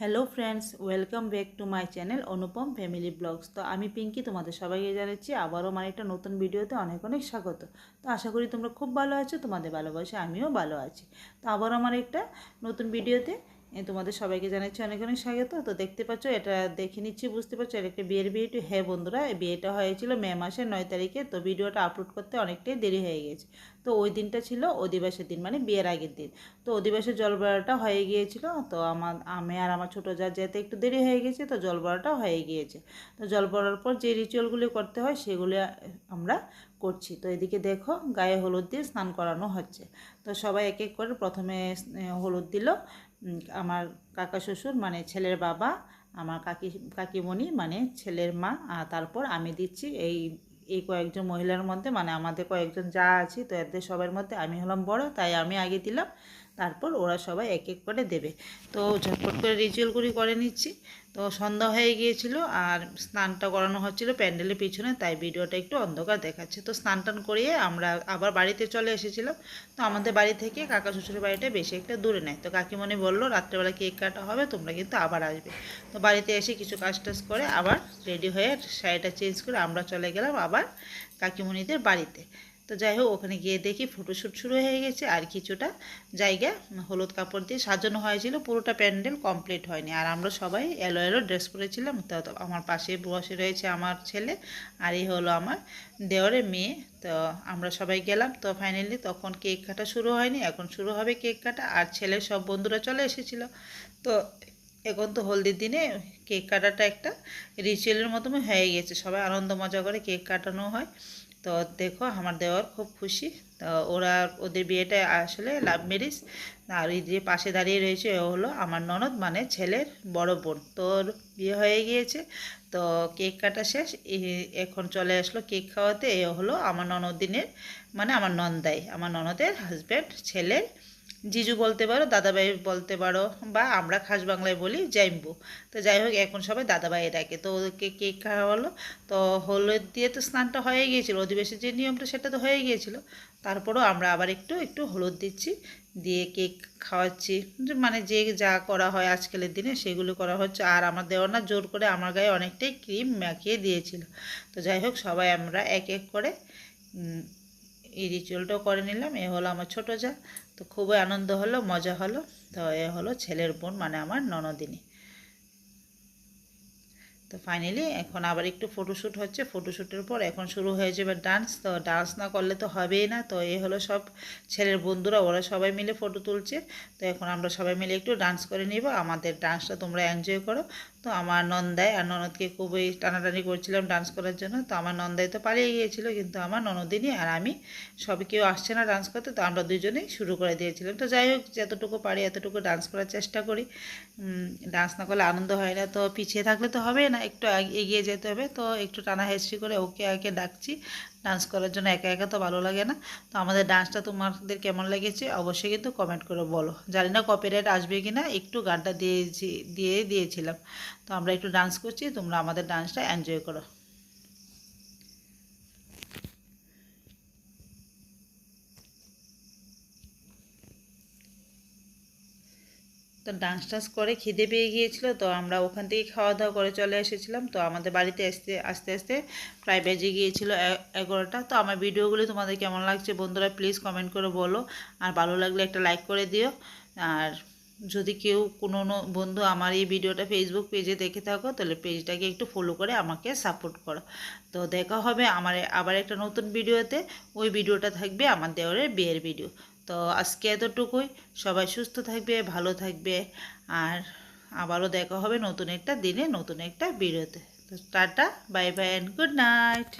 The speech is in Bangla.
Hello friends welcome back to my channel Anupam family vlogs তো আমি পিঙ্কি তোমাদের সবাইকে জানাচ্ছি আবারও মানে একটা নতুন ভিডিওতে অনেক অনেক স্বাগত। তো আশা করি তোমরা খুব ভালো আছো, তোমাদের ভালোবাসে আমিও ভালো আছি। তো আবারও আমার একটা নতুন ভিডিওতে তোমাদের সবাইকে জানাচ্ছি অনেক অনেক স্বাগত। তো দেখতে পাচ্ছ, এটা দেখে নিচ্ছি, বুঝতে পারছ, এটা একটা বিয়ের ভিডিও হ্যাঁ বন্ধুরা বিয়েটা হয়েছিল মে মাসের নয় তারিখে, তো ভিডিওটা আপলোড করতে অনেকটাই দেরি হয়ে গেছে। তো ওই দিনটা ছিল অধিবাসের দিন মানে বিয়ের আগের দিন। তো অধিবাসের জলবড়াটা হয়ে গিয়েছিল, তো আমার, আমি আর আমার ছোটো যা যেতে একটু দেরি হয়ে গেছে, তো জলবড়াটাও হয়ে গিয়েছে। তো জলবড়ার পর যে রিচুয়ালগুলি করতে হয়, সেগুলি আমরা করছি। তো এদিকে দেখো, গায়ে হলুদ দিয়ে স্নান করানো হচ্ছে। তো সবাই এক এক করে প্রথমে হলুদ দিল আমার কাকা শ্বশুর মানে ছেলের বাবা, আমার কাকি, কাকিমণি মানে ছেলের মা, আর তারপর আমি দিচ্ছি এই এই কয়েকজন মহিলার মধ্যে মানে আমাদের কয়েকজন যা আছি, তো এদের সবার মধ্যে আমি হলাম বড়, তাই আমি আগে দিলাম। তারপর ওরা সবাই এক এক করে দেবে। তো ঝটপট করে রিচুয়ালগুলি করে নিচ্ছি। তো সন্ধ্যা হয়ে গিয়েছিল আর স্নানটা করানো হচ্ছিল প্যান্ডেলের পিছনে, তাই ভিডিওটা একটু অন্ধকার দেখাচ্ছে। তো স্নান টান করিয়ে আমরা আবার বাড়িতে চলে এসেছিলাম। তো আমাদের বাড়ি থেকে কাকা শ্বশুরের বাড়িটা বেশি একটা দূরে নেয় তো কাকিমণি বলল, রাত্রেবেলা কেক কাটা হবে, তোমরা কিন্তু আবার আসবে। তো বাড়িতে এসে কিছু কাজ টাজ করে আবার রেডি হয়ে শাড়িটা চেঞ্জ করে আমরা চলে গেলাম আবার কাকিমণিদের বাড়িতে। তো যাই হোক, ওখানে গিয়ে দেখি ফটোশ্যুট শুরু হয়ে গেছে। আর কিছুটা জায়গা হলুদ কাপড় দিয়ে সাজানো হয়েছিল। পুরোটা প্যান্ডেল কমপ্লিট হয়নি। আর আমরা সবাই এলো এলো ড্রেস পরেছিলাম। তো আমার পাশে বসে রয়েছে আমার ছেলে আর এই হলো আমার দেওরের মেয়ে। তো আমরা সবাই গেলাম। তো ফাইনালি তখন কেক কাটা শুরু হয়নি। এখন শুরু হবে কেক কাটা। আর ছেলের সব বন্ধুরা চলে এসেছিল। তো এখন তো হলদির দিনে কেক কাটাটা একটা রিচুয়ালের মতো হয়ে গেছে। সবাই আনন্দ মজা করে কেক কাটানো হয়। তো দেখো আমার দেওয়ার খুব খুশি। তো ওরা, ওদের বিয়েটা আসলে লাভ ম্যারেজ আর ওই যে পাশে দাঁড়িয়ে রয়েছে ও হলো আমার ননদ মানে ছেলের বড় বোন। তোর বিয়ে হয়ে গিয়েছে, তো কেক কাটা শেষ। এখন চলে আসলো কেক খাওয়াতে। এ হলো আমার ননদিনের মানে আমার নন্দাই, আমার ননদের হাজব্যান্ড ছেলের জিজু বলতে পারো, দাদাভাই বলতে পারো, বা আমরা খাস বাংলায় বলি জাইম্বু। তো যাই হোক, এখন সবাই দাদাভাই ডাকে। তো ওদেরকে কেক খাওয়া হলো তো হলুদ দিয়ে তো স্নানটা হয়ে গিয়েছিল অধিবেশের যে নিয়মটা সেটা তো হয়ে গিয়েছিল। তারপরও আমরা আবার একটু একটু হলুদ দিচ্ছি, দিয়ে কেক খাওয়াচ্ছি। মানে যে যা করা হয় আজকালের দিনে সেগুলো করা হচ্ছে। আর আমার দেওয়ার না জোর করে আমার গায়ে অনেকটাই ক্রিম মাখিয়ে দিয়েছিল। তো যাই হোক, সবাই আমরা এক এক করে এই রিচুয়ালটাও করে নিলাম। এ হলো আমার ছোটো যা। তো খুবই আনন্দ হলো, মজা হলো। তো এ হলো ছেলের বোন মানে আমার ননদিনী। তো ফাইনালি এখন আবার একটু ফটোশ্যুট হচ্ছে। ফটোশ্যুটের পর এখন শুরু হয়ে যাবে ডান্স তো ডান্স না করলে তো হবেই না। তো এই হলো সব ছেলের বন্ধুরা, ওরা সবাই মিলে ফটো তুলছে। তো এখন আমরা সবাই মিলে একটু ডান্স করে নিব। আমাদের ডান্সটা তোমরা এনজয় করো। তো আমার নন্দায় আর ননদকে খুবই টানাটানি করছিলাম ডান্স করার জন্য। তো আমার নন্দায় তো পালিয়ে গিয়েছিল, কিন্তু আমার ননদিনী আর আমি সবই কেউ আসছে না ডান্স করতে। তো আমরা দুজনেই শুরু করে দিয়েছিলাম। তো যাই হোক, যতটুকু পারি এতটুকু ডান্স করার চেষ্টা করি। ডান্স না করলে আনন্দ হয় না। তো পিছিয়ে থাকলে তো হবে না। একটু এগিয়ে যেতে হবে। তো একটু টানা হেসড়ি করে ওকে আগে ডাকছি। ডান্স করার জন্য একা একা তো ভালো লাগে না। তো আমাদের ডান্সটা তোমাদের কেমন লেগেছে অবশ্যই কিন্তু কমেন্ট করে বলো। জানি না কপিরাইট আসবে কি না একটু গানটা দিয়েছি, দিয়ে দিয়েছিলাম। তো আমরা একটু ডান্স করছি, তোমরা আমাদের ডান্সটা এনজয় করো। তো ডান্স টান্স করে খিদে পেয়ে গিয়েছিল, তো আমরা ওখান থেকে খাওয়া দাওয়া করে চলে এসেছিলাম। তো আমাদের বাড়িতে আসতে, আস্তে আস্তে প্রায় বেজে গিয়েছিল এগারোটা। তো আমার ভিডিওগুলি তোমাদের কেমন লাগছে বন্ধুরা প্লিজ কমেন্ট করে বলো। আর ভালো লাগলে একটা লাইক করে দিও। আর যদি কেউ কোনো বন্ধু আমার এই ভিডিওটা ফেসবুক পেজে দেখে থাকো, তাহলে পেজটাকে একটু ফলো করে আমাকে সাপোর্ট করো। তো দেখা হবে আমার আবার একটা নতুন ভিডিওতে। ওই ভিডিওটা থাকবে আমার দেওয়ারের বিয়ের ভিডিও তো আজকে এতটুকুই। সবাই সুস্থ থাকবে, ভালো থাকবে। আর আবারও দেখা হবে নতুন একটা দিনে, নতুন একটা বিরতে তো tata, bye bye and good night